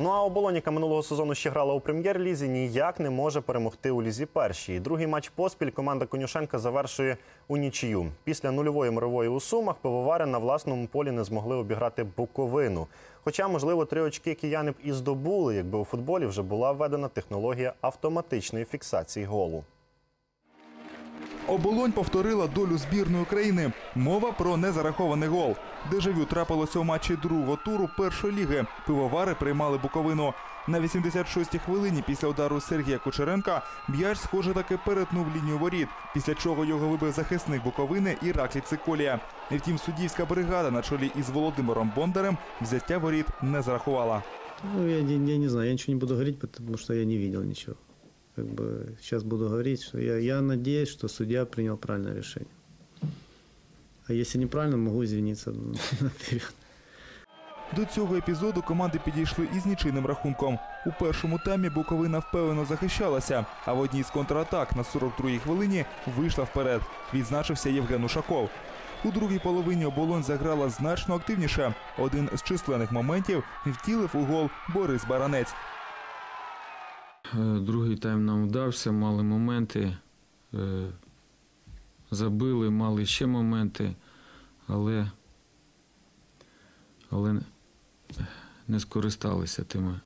Ну а оболоніка минулого сезону ще грала у прем'єр-лізі, ніяк не може перемогти у лізі першій. Другий матч поспіль команда Конюшенка завершує у нічию. Після нульової мирової у Сумах пивовари на власному полі не змогли обіграти Буковину. Хоча, можливо, три очки кияни б і здобули, якби у футболі вже була введена технологія автоматичної фіксації голу. Оболонь повторила долю збірної України. Мова про незарахований гол. Дежавю трапилося у матчі другого туру першої ліги. Пивовари приймали Буковину. На 86-й хвилині після удару Сергія Кучеренка м'яч, схоже, таки перетнув лінію воріт, після чого його вибив захисник Буковини Іраклі Циколія. Втім, суддівська бригада на чолі із Володимиром Бондарем взяття воріт не зарахувала. Ну, я, не- я не знаю, я ничего не буду говорить, потому что я не видел ничего. Как бы сейчас буду говорить, что я, я надеюсь, что судья принял правильное решение. А если неправильно, могу извиниться наперед. До цього епізоду команди підійшли із нічийним рахунком. У першому таймі Буковина впевнено захищалася, а в одній з контратак на 42-й хвилині вийшла вперед. Відзначився Євген Ушаков. У другій половині оболонь заграла значно активніше. Один з численних моментів втілив у гол Борис Баранець. Е, Другий тайм нам вдався, мали моменти. е, Забили, мали ще моменти, але, але не скористалися тими.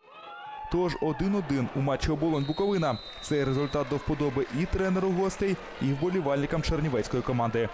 Тож 1-1 у матчі оболонь Буковина. Цей результат до вподоби і тренеру гостей, і вболівальникам чернівецької команди.